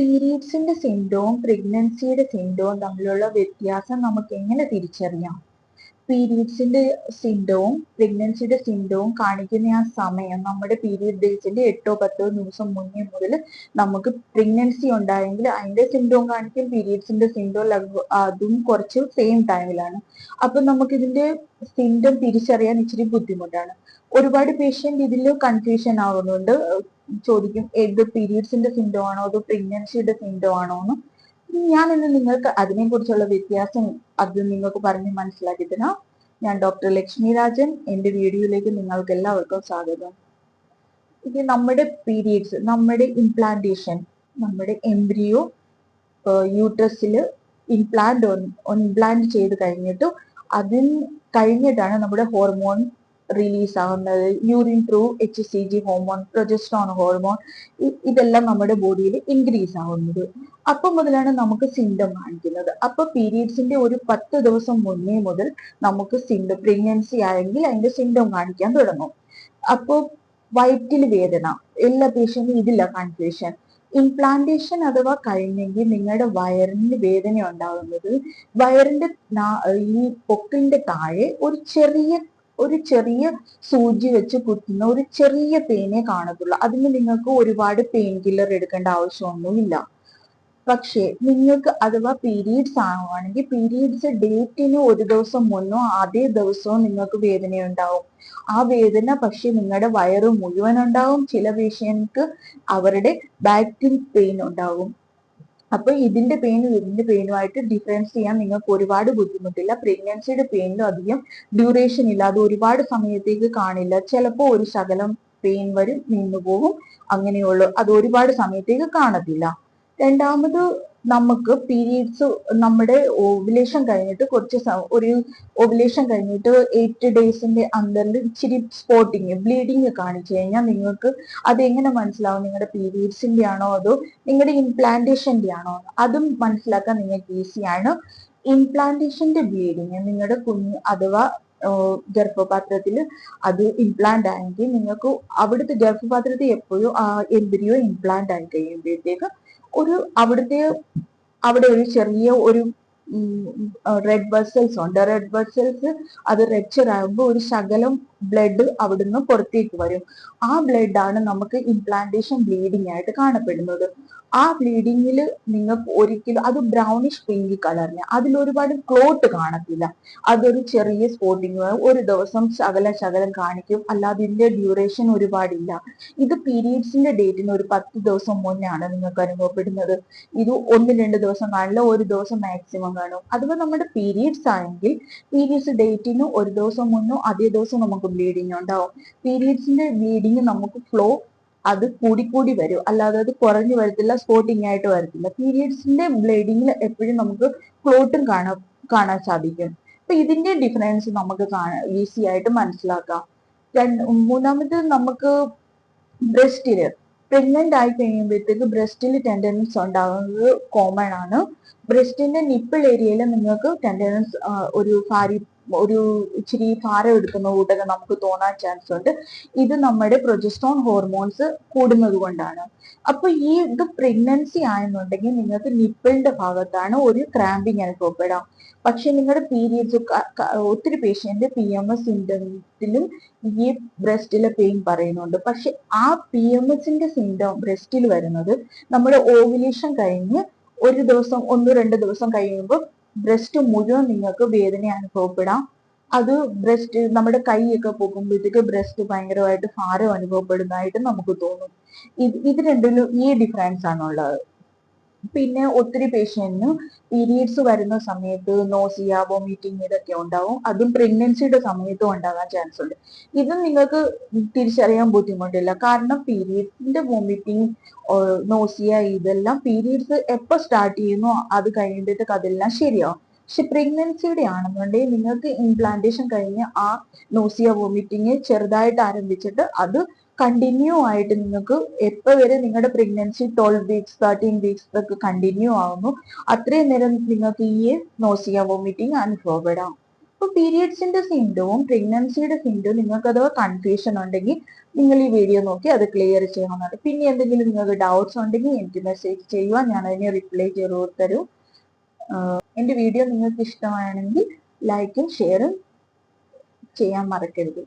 പീരീഡ്സിന്റെ syndrome പ്രഗ്നൻസിയുടെ syndrome തമ്മിലുള്ള വ്യത്യാസം നമുക്ക് എങ്ങനെ തിരിച്ചറിയാം? പീരീഡ്സിന്റെ സിൻഡ്രോം പ്രഗ്നൻസിയുടെ സിൻഡ്രോം കാണിക്കുന്ന ആ സമയം നമ്മുടെ പീരീഡ് ഡേറ്റിന്റെ എട്ടോ പത്തോ ദിവസം മുന്നേ മുതൽ നമുക്ക് പ്രഗ്നൻസി ഉണ്ടായെങ്കിൽ അതിന്റെ സിൻഡ്രോം കാണിക്കും പീരീഡ്സിന്റെ സിൻഡ്രോം അതും കുറച്ച് സെയിം ടൈമിലാണ് അപ്പൊ നമുക്ക് ഇതിന്റെ സിൻഡം തിരിച്ചറിയാൻ ഇച്ചിരി ബുദ്ധിമുട്ടാണ്. ഒരുപാട് പേഷ്യന്റ് ഇതിൽ കൺഫ്യൂഷൻ ആവുന്നുണ്ട്. ചോദിക്കും ഏത് പീരീഡ്സിന്റെ സിൻഡോ ആണോ അതോ പ്രഗ്നൻസിയുടെ സിൻഡോ ആണോ? എന്ന്. ഞാൻ ഇന്ന് നിങ്ങൾക്ക് അതിനെ കുറിച്ചുള്ള വ്യത്യാസം അത് നിങ്ങൾക്ക് പറഞ്ഞ് മനസ്സിലാക്കി തരാം ഞാൻ ഡോക്ടർ ലക്ഷ്മി രാജൻ എന്റെ വീഡിയോയിലേക്ക് നിങ്ങൾക്ക് എല്ലാവർക്കും സ്വാഗതം. ഇത് നമ്മുടെ പീരീഡ്സ് നമ്മുടെ ഇംപ്ലാന്റേഷൻ നമ്മുടെ എംബ്രിയോ യൂട്രസിൽ ഇംപ്ലാന്റ് ഇംപ്ലാന്റ് ചെയ്ത് കഴിഞ്ഞിട്ട് അതിന് കഴിഞ്ഞിട്ടാണ് നമ്മുടെ ഹോർമോൺ റിലീസ് ആവുന്നത്. Urine through H C G hormone progesterone hormone ഇതെല്ലാം നമ്മുടെ ബോഡിയിൽ ഇൻക്രീസ് ആവുന്നത്. അപ്പൊ മുതലാണ് നമുക്ക് സിംറ്റം കാണിക്കുന്നത്. അപ്പൊ പീരീഡ്സിന്റെ ഒരു പത്ത് ദിവസം മുന്നേ മുതൽ നമുക്ക് സിംറ്റം പ്രഗ്നൻസി ആയെങ്കിൽ അതിന്റെ സിംറ്റം കാണിക്കാൻ തുടങ്ങും. അപ്പോ വയറ്റിൽ വേദന എല്ലാ പേഷ്യന്റും ഇതില്ല കൺഫ്യൂഷൻ ഇംപ്ലാന്റേഷൻ അഥവാ കഴിഞ്ഞെങ്കിൽ നിങ്ങളുടെ വയറിന് വേദന ഉണ്ടാകുന്നത് വയറിന്റെ ഈ പൊക്കിളിന്റെ താഴെ ഒരു ചെറിയ ഒരു ചെറിയ സൂചി വെച്ച് കുത്തുന്ന ഒരു ചെറിയ പെയിനെ കാണത്തുള്ളൂ. അതിന് നിങ്ങൾക്ക് ഒരുപാട് പെയിൻ കില്ലർ എടുക്കേണ്ട ആവശ്യമൊന്നുമില്ല. പക്ഷേ നിങ്ങൾക്ക് അഥവാ പീരീഡ്സ് ആവുകയാണെങ്കിൽ പീരീഡ്സ് ഡേറ്റിന് ഒരു ദിവസം മുന്നോ അതേ ദിവസവും നിങ്ങൾക്ക് വേദനയുണ്ടാവും. ആ വേദന പക്ഷെ നിങ്ങളുടെ വയറ് മുഴുവൻ ഉണ്ടാവും. ചില പേഷ്യൻക്ക് അവരുടെ ബാക്കിൽ പെയിൻ ഉണ്ടാവും. അപ്പൊ ഇതിന്റെ പെയിനും ഇതിന്റെ പെയിനുമായിട്ട് ഡിഫറൻസ് ചെയ്യാൻ നിങ്ങൾക്ക് ഒരുപാട് ബുദ്ധിമുട്ടില്ല. പ്രഗ്നൻസിയുടെ പെയിനിലും അധികം ഡ്യൂറേഷൻ ഇല്ല അത് ഒരുപാട് സമയത്തേക്ക് കാണില്ല. ചിലപ്പോൾ ഒരു ശകലം പെയിൻ വരും നിന്നു പോകും അങ്ങനെയുള്ളൂ. അത് ഒരുപാട് സമയത്തേക്ക് കാണത്തില്ല. രണ്ടാമത് നമുക്ക് പീരീഡ്സ് നമ്മുടെ ഓവുലേഷൻ കഴിഞ്ഞിട്ട് കുറച്ച് ഒരു ഓവുലേഷൻ കഴിഞ്ഞിട്ട് എയ്റ്റ് ഡേയ്സിന്റെ അന്തറിൽ ഇച്ചിരി സ്പോട്ടിങ് ബ്ലീഡിങ് കാണിച്ചു കഴിഞ്ഞാൽ നിങ്ങൾക്ക് അത് എങ്ങനെ മനസ്സിലാവും നിങ്ങളുടെ പീരീഡ്സിന്റെ ആണോ അതോ നിങ്ങളുടെ ഇംപ്ലാന്റേഷന്റെ ആണോ? അതും മനസ്സിലാക്കാൻ നിങ്ങൾക്ക് ഈസിയാണ് ഇംപ്ലാന്റേഷന്റെ ബ്ലീഡിങ് നിങ്ങളുടെ കുഞ്ഞ് അഥവാ ഗർഭപാത്രത്തിൽ അത് ഇംപ്ലാന്റ് ആയെങ്കിൽ നിങ്ങൾക്ക് അവിടുത്തെ ഗർഭപാത്രത്തിൽ എപ്പോഴും എംബ്രിയോ ഇംപ്ലാന്റ് ആയി കഴിയുമ്പോഴത്തേക്ക് ഒരു അവിടുത്തെ അവിടെ ഒരു ചെറിയ ഒരു റെഡ് ബസൽസ് ഉണ്ട്. റെഡ് ബസൽസ് അത് റെപ്ചർ ആകുമ്പോൾ ഒരു ശകലം ബ്ലഡ് അവിടുന്ന് പുറത്തേക്ക് വരും. ആ ബ്ലഡാണ് നമുക്ക് ഇംപ്ലാന്റേഷൻ ബ്ലീഡിംഗ് ആയിട്ട് കാണപ്പെടുന്നത്. ആ ബ്ലീഡിങ്ങിൽ നിങ്ങൾക്ക് ഒരിക്കലും അത് ബ്രൗണിഷ് പിങ്ക് കളറിന് അതിൽ ഒരുപാട് ക്ലോട്ട് കാണത്തില്ല. അതൊരു ചെറിയ സ്പോട്ടിങ് ഒരു ദിവസം ശകലം ശകലം കാണിക്കും. അല്ലാതെ ഇതിന്റെ ഡ്യൂറേഷൻ ഒരുപാടില്ല. ഇത് പീരീഡ്സിന്റെ ഡേറ്റിന് ഒരു പത്ത് ദിവസം മുന്നാണ് നിങ്ങൾക്ക് അനുഭവപ്പെടുന്നത്. ഇത് ഒന്ന് രണ്ട് ദിവസം കാണില്ല ഒരു ദിവസം മാക്സിമം കാണും. അതുപോലെ നമ്മുടെ പീരീഡ്സ് ആണെങ്കിൽ പീരീഡ്സ് ഡേറ്റിന് ഒരു ദിവസം മുന്നോ അതേ ദിവസം നമുക്ക് ബ്ലീഡിങ് ഉണ്ടാവും. പീരീഡ്സിന്റെ ബ്ലീഡിങ് നമുക്ക് ഫ്ലോ അത് കൂടിക്കൂടി വരും. അല്ലാതെ അത് കുറഞ്ഞു വരത്തില്ല സ്പോട്ടിങ് ആയിട്ട് വരത്തില്ല. പീരീഡ്സിന്റെ ബ്ലീഡിങ്ങിൽ എപ്പോഴും നമുക്ക് ക്ലോട്ടും കാണാൻ കാണാൻ സാധിക്കും. അപ്പൊ ഇതിന്റെ ഡിഫറൻസ് നമുക്ക് ഈസി ആയിട്ട് മനസ്സിലാക്കാം. മൂന്നാമത് നമുക്ക് ബ്രസ്റ്റിൽ പ്രഗ്നന്റ് ആയി കഴിയുമ്പോഴത്തേക്ക് ബ്രസ്റ്റിൽ ടെൻഡൻസ് ഉണ്ടാകുന്നത് കോമൺ ആണ്. ബ്രസ്റ്റിന്റെ നിപ്പിൾ ഏരിയയിൽ നിങ്ങൾക്ക് ടെൻഡൻസ് ഒരു ഭാരി ഒരു ഇച്ചിരി ഭാരം എടുക്കുന്ന കൂട്ടൊക്കെ നമുക്ക് തോന്നാൻ ചാൻസ് ഉണ്ട്. ഇത് നമ്മുടെ പ്രൊജസ്ട്രോൺ ഹോർമോൺസ് കൂടുന്നത് കൊണ്ടാണ്. അപ്പൊ ഈ ഇത് പ്രഗ്നൻസി ആയെന്നുണ്ടെങ്കിൽ നിങ്ങൾക്ക് നിപ്പിളിന്റെ ഭാഗത്താണ് ഒരു ക്രാമ്പിങ് അനുഭവപ്പെടാം. പക്ഷെ നിങ്ങളുടെ പീരിയഡ്സ് ഒത്തിരി പേഷ്യന്റ് പി എം എസ് സിംറ്റംസിലും ഈ ബ്രസ്റ്റിലെ പെയിൻ പറയുന്നുണ്ട്. പക്ഷെ ആ പി എം എസിന്റെ സിംറ്റം ബ്രസ്റ്റിൽ വരുന്നത് നമ്മുടെ ഓവുലേഷൻ കഴിഞ്ഞ് ഒരു ദിവസം ഒന്ന് രണ്ട് ദിവസം കഴിയുമ്പോൾ ബ്രസ്റ്റ് മുഴുവൻ നിങ്ങൾക്ക് വേദന അനുഭവപ്പെടാം. അത് ബ്രസ്റ്റ് നമ്മുടെ കൈയൊക്കെ പോകുമ്പോഴത്തേക്ക് ബ്രസ്റ്റ് ഭയങ്കരമായിട്ട് ഭാരം അനുഭവപ്പെടുന്നതായിട്ട് നമുക്ക് തോന്നും. ഇത് ഇത് രണ്ടിലും ഈ ഡിഫറൻസ് ആണുള്ളത്. പിന്നെ ഒത്തിരി പേഷ്യന്റിന് പീരീഡ്സ് വരുന്ന സമയത്ത് നോസിയ വോമിറ്റിംഗ് ഇതൊക്കെ ഉണ്ടാവും. അതും പ്രഗ്നൻസിയുടെ സമയത്തും ഉണ്ടാകാൻ ചാൻസ് ഉണ്ട്. ഇത് നിങ്ങൾക്ക് തിരിച്ചറിയാൻ ബുദ്ധിമുട്ടില്ല. കാരണം പീരീഡ്സിന്റെ വോമിറ്റിംഗ് നോസിയ ഇതെല്ലാം പീരീഡ്സ് എപ്പോ സ്റ്റാർട്ട് ചെയ്യുന്നു അത് കഴിയുമ്പോഴത്തേക്ക് അതെല്ലാം ശരിയാവും. പക്ഷെ പ്രഗ്നൻസിയുടെ ആണെന്നുണ്ടെങ്കിൽ നിങ്ങൾക്ക് ഇംപ്ലാന്റേഷൻ കഴിഞ്ഞ് ആ നോസിയ വോമിറ്റിങ് ചെറുതായിട്ട് ആരംഭിച്ചിട്ട് അത് കണ്ടിന്യൂ ആയിട്ട് നിങ്ങൾക്ക് എപ്പോൾ വരെ നിങ്ങളുടെ pregnancy twelve weeks thirteen weeks ഒക്കെ കണ്ടിന്യൂ ആവുന്നു അത്രയും നേരം നിങ്ങൾക്ക് ഈ നോസിയ വോമിറ്റിങ് അനുഭവപ്പെടാം. അപ്പൊ പീരിയഡ്സിന്റെ സിംറ്റവും പ്രഗ്നൻസിയുടെ സിംറ്റവും നിങ്ങൾക്ക് അഥവാ കൺഫ്യൂഷൻ ഉണ്ടെങ്കിൽ നിങ്ങൾ ഈ വീഡിയോ നോക്കി അത് ക്ലിയർ ചെയ്യാവുന്നതാണ് പിന്നെ എന്തെങ്കിലും നിങ്ങൾക്ക് ഡൗട്ട്സ് ഉണ്ടെങ്കിൽ എനിക്ക് മെസ്സേജ് ചെയ്യുക ഞാൻ അതിന് റിപ്ലൈ ചെയ്തു തരും എന്റെ വീഡിയോ നിങ്ങൾക്ക് ഇഷ്ടമാണെങ്കിൽ ലൈക്കും ഷെയറും ചെയ്യാൻ മറക്കരുത്.